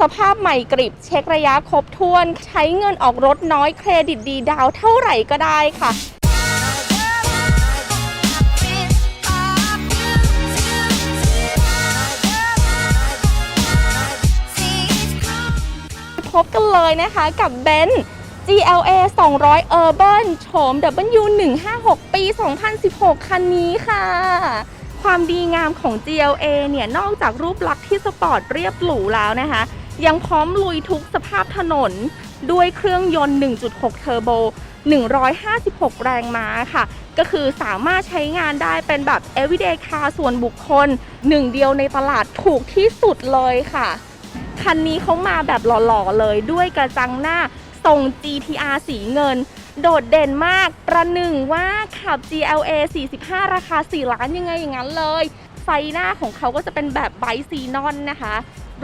สภาพใหม่กริบเช็คระยะครบถ้วน ใช้เงินออกรถน้อยเครดิตดีดาวเท่าไหร่ก็ได้ค่ะ พบกันเลยนะคะกับเบนซ์ GLA 200 Urban โฉม W156 ปี 2016 คันนี้ค่ะความดีงามของ GLA เนี่ย นอกจากรูปลักษณ์ที่สปอร์ตเรียบหรูแล้วนะคะ ยังพร้อมลุยทุกสภาพถนนด้วยเครื่องยนต์ 1.6 เทอร์โบ 156 แรงม้าค่ะ ก็คือสามารถใช้งานได้เป็นแบบ everyday car ส่วนบุคคลหนึ่งเดียวในตลาดถูกที่สุดเลยค่ะ คันนี้เขามาแบบหล่อๆเลยด้วยกระจังหน้าทรง GTR สีเงิน โดดเด่นมากประหนึ่งว่าขับ GLA 45 ราคา 4 ล้านยังไงอย่างนั้นเลย ไฟหน้าของเขาก็จะเป็นแบบไบซีนอนนะคะ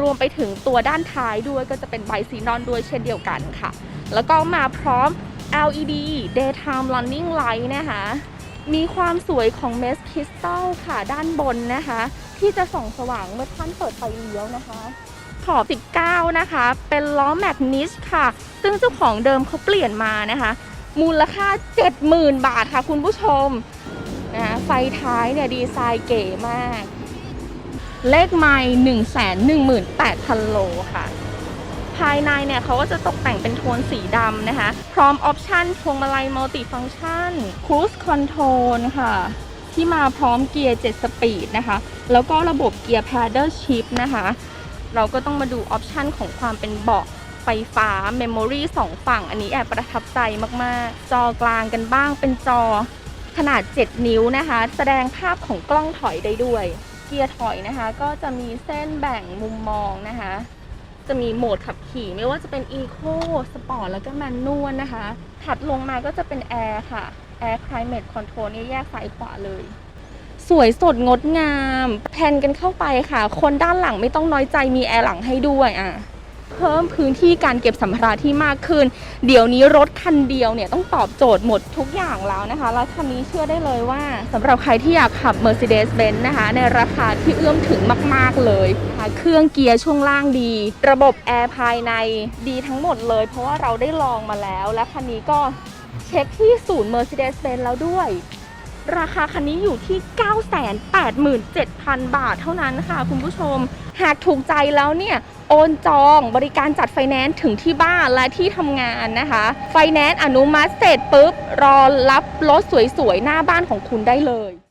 รวมไปถึงตัวด้านท้ายด้วยก็จะเป็นไบซีนอนด้วยเช่นเดียวกันค่ะ แล้วก็มาพร้อม LED daytime running light นะคะ มีความสวยของเมสคริสตัลค่ะด้านบนนะคะ ที่จะส่องสว่างเมื่อท่านเปิดไฟเลี้ยวนะคะขอบ 19 นะคะ เป็นล้อแมกนิชค่ะ ซึ่งเจ้าของเดิมเขาเปลี่ยนมานะคะ มูลค่า 70,000 บาทค่ะคุณผู้ชมนะไฟท้ายเนี่ยดีไซน์เก๋มาก เลขไมล์118,000 โลค่ะ ภายในเนี่ยเขาก็จะตกแต่งเป็นโทนสีดำนะคะ พร้อมออปชันพวงมาลัยมัลติฟัง c t ชันครู e คอนโทรลค่ะ ที่มาพร้อมเกียร์ 7 สปีดนะคะ แล้วก็ระบบเกียร์ Paddle Shift นะคะ เราก็ต้องมาดูออปชันของความเป็นเบาะไฟฟ้า Memory 2ฝั่ง อันนี้แอบประทับใจมาก ๆ จอกลางกันบ้างเป็นจอขนาด 7 นิ้วนะคะ แสดงภาพของกล้องถอยได้ด้วย กียร์ถอยนะคะ ก็จะมีเส้นแบ่งมุมมองนะคะ จะมีโหมดขับขี่ไม่ว่าจะเป็น Eco Sport แล้วก็ m a n นวลนะคะ ถัดลงมาก็จะเป็น Air ค่ะ Air Climate Control นี่แยกซ้ายขวาเลย สวยสดงดงาม แพนกันเข้าไปค่ะ คนด้านหลังไม่ต้องน้อยใจมีแอร์หลังให้ด้วยอะ พิ่มพื้นที่การเก็บสัมภาระที่มากขึ้น เดี๋ยวนี้รถคันเดียวเนี่ยต้องตอบโจทย์หมดทุกอย่างแล้วนะคะ แล้วคันนี้เชื่อได้เลยว่าสำหรับใครที่อยากขับ Mercedes-Benz นะคะ ในราคาที่เอื้อมถึงมาก ๆ เลยค่ะเครื่องเกียร์ช่วงล่างดี ระบบแอร์ภายในดีทั้งหมดเลย เพราะว่าเราได้ลองมาแล้ว และคันนี้ก็เช็คที่ศูนย์ Mercedes-Benz แล้วด้วย ราคาคันนี้อยู่ที่ 987,000 บาทเท่านั้นค่ะคุณผู้ชม หากถูกใจแล้วเนี่ย โอนจองบริการจัดไฟแนนซ์ถึงที่บ้านและที่ทำงานนะคะ ไฟแนนซ์อนุมัติเสร็จปุ๊บ รอรับรถสวยๆ หน้าบ้านของคุณได้เลย